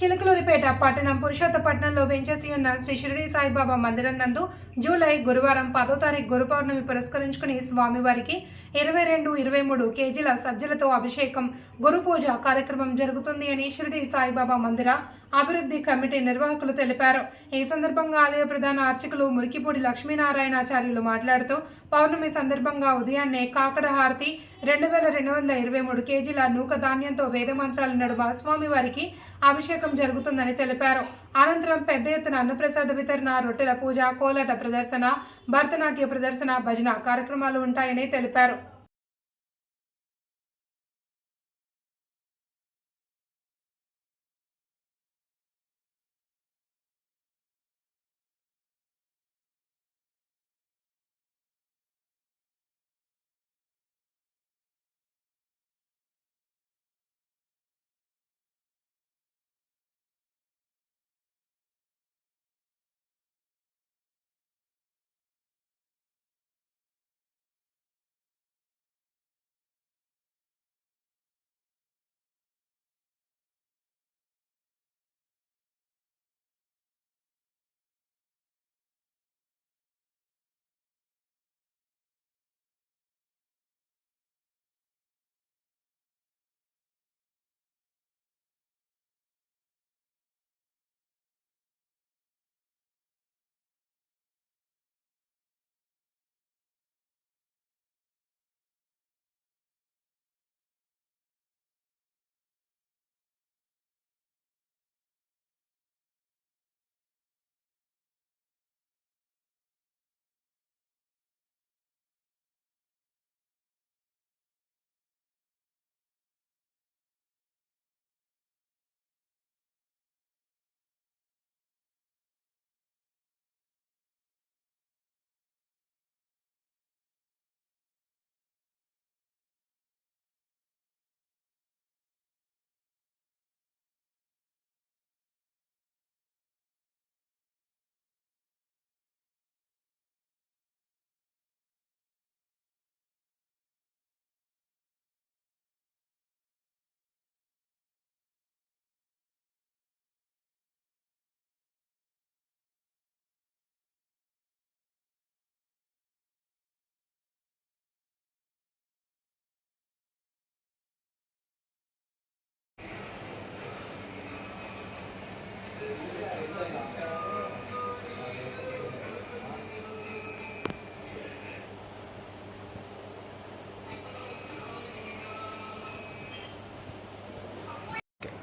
చిలకలూరిపేట పట్టణం పురుషోత్తపట్నంలో వెంచేసి ఉన్న శ్రీ షిరిడి సాయిబాబా మందిరం నందు జూలై గురువారం పదో తారీఖు గురు పౌర్ణమి పురస్కరించుకుని స్వామివారికి ఇరవై రెండు ఇరవై మూడు కేజీల సజ్జలతో అభిషేకం గురు పూజ కార్యక్రమం జరుగుతుంది అని షిరిడి సాయిబాబా మందిర అభివృద్ధి కమిటీ నిర్వాహకులు తెలిపారు. ఈ సందర్భంగా ఆలయ ప్రధాన అర్చకులు మురికిపూడి లక్ష్మీనారాయణాచార్యులు మాట్లాడుతూ పౌర్ణమి సందర్భంగా ఉదయాన్నే కాకడ హారతి రెండు వేల రెండు వందల ఇరవై మూడు కేజీల నూక ధాన్యంతో వేదమంత్రాల నడుమ స్వామివారికి అభిషేకం జరుగుతుందని తెలిపారు. అనంతరం పెద్ద ఎత్తున అన్నప్రసాద వితరణ రొట్టెల పూజ కోలాట ప్రదర్శన భరతనాట్య ప్రదర్శన భజన కార్యక్రమాలు ఉంటాయని తెలిపారు.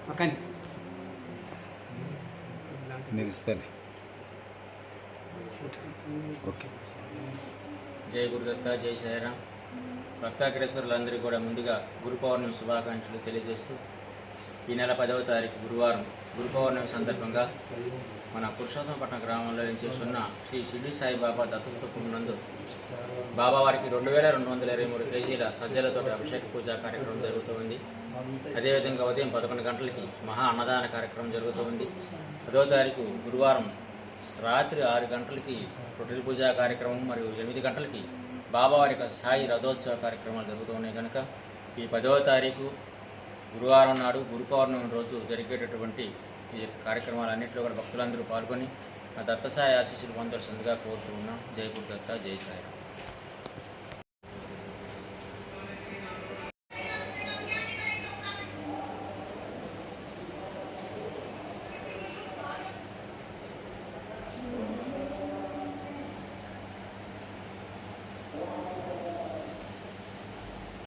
పక్కన. నేను ఇస్తాను. ఓకే. జై గురుదత్త జై సాయిరామ్ భక్తాగ్రేశ్వరులందరికీ కూడా ముందుగా గురు పౌర్ణమి శుభాకాంక్షలు తెలియజేస్తూ ఈ నెల పదవ తారీఖు గురువారం గురు పౌర్ణమి సందర్భంగా మన పురుషోత్తమపట్నం గ్రామంలో చేస్తున్న శ్రీ షిర్డి సాయిబాబా దత్తస్తూపం నందు బాబావారికి రెండు వేల రెండు వందల ఇరవై మూడు కేజీల సజ్జలతో అభిషేక పూజా కార్యక్రమం జరుగుతుంది అదేవిధంగా ఉదయం పదకొండు గంటలకి మహా అన్నదాన కార్యక్రమం జరుగుతుంది పదో తారీఖు గురువారం రాత్రి ఆరు గంటలకి రొట్టెల పూజా కార్యక్రమం మరియు ఎనిమిది గంటలకి బాబావారి యొక్క సాయి రథోత్సవ కార్యక్రమాలు జరుగుతున్నాయి కనుక ఈ పదవ తారీఖు గురువారం నాడు గురు పౌర్ణమి రోజు జరిగేటటువంటి ఈ కార్యక్రమాలన్నింటిలో కూడా భక్తులందరూ పాల్గొని ఆ దత్తసాయి ఆశీస్సులు పొందాల్సిందిగా కోరుతూ ఉన్నాం. జై గురు దత్త జై సాయి